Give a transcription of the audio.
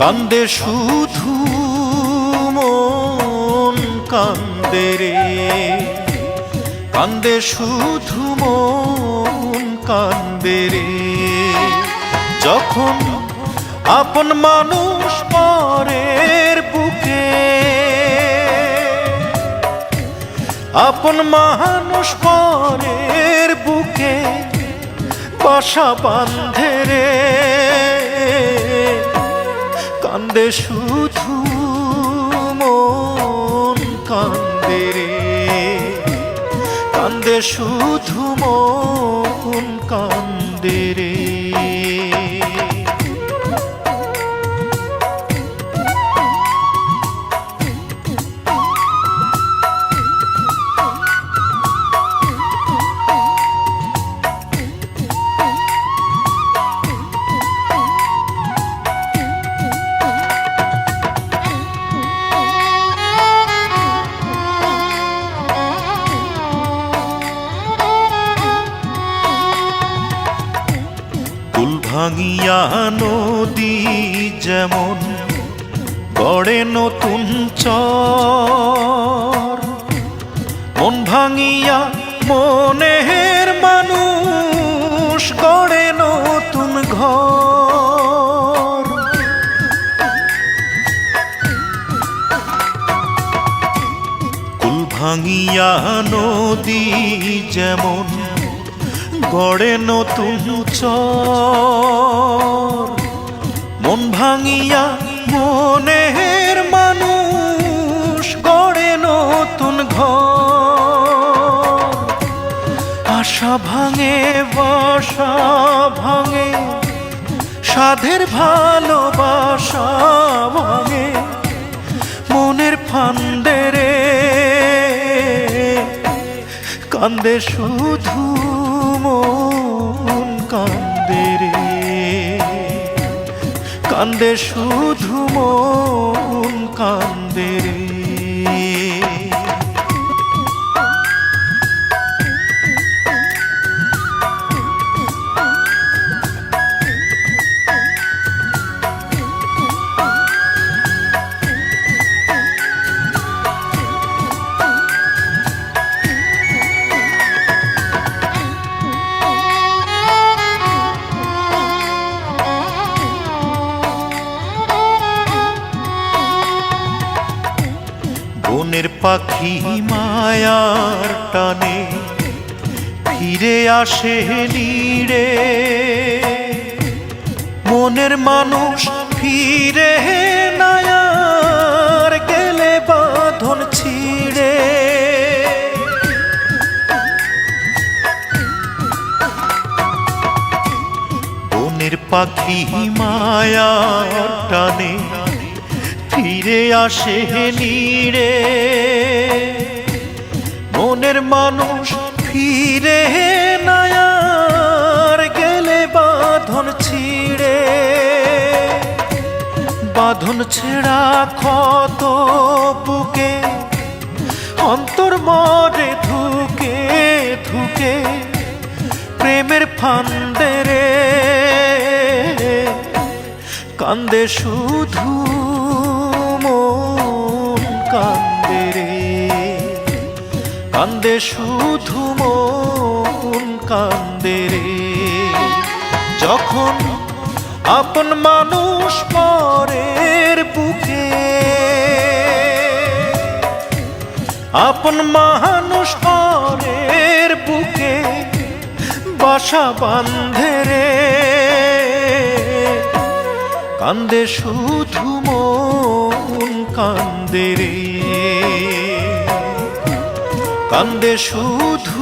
কান্দে শুধু মন কান্দে রে। কান্দে শুধু মন কান্দে রে। যখন আপন মানুষ পরের বুকে, আপন মানুষ পরের বুকে বাসা বান্ধে রে। কান্দে শুধু মন কান্দে রে। কান্দে শুধু মন কুল ভাঙিয়া নদী যেমন গড়ে নতুন চর। মন ভাঙিয়া মনের মানুষ গড়ে নতুন ঘর। কুল ভাঙিয়া নদী যেমন গড়ে নতুন চর। মন ভাঙিয়া মনের মানুষ গড়ে নতুন ঘর। আশা ভাঙে বাসা ভাঙে সাধের ভালোবাসা ভাঙে, মনের ফান্দে রে। কান্দে শুধু কান্দে শুধু মন কান্দে রে। বনের পাখি মায়ার টানে, ফিরে আসে নিড়ে। মনের মানুষ ফিরে নায়ার গেলে বাঁধন ছিড়ে। বনের পাখি মায়ার টানে ফিরে আসে নিড়ে মনের মানুষ ফিরে নায়ার, গেলে বাঁধন ছিঁড়ে। বাঁধন ছেঁড়া ক্ষত বুকে, অন্তর মরে ধুকে ধুকে, প্রেমের ফান্দে রে। কান্দে শুধু মন কান্দে রে। কান্দে শুধু মন কান্দে রে। যখন আপন মানুষ পরের বুকে, আপন মানুষ পরের বুকে বাসা বান্ধে রে। কান্দে শুধু মন কান্দে রে। কান্দে শুধু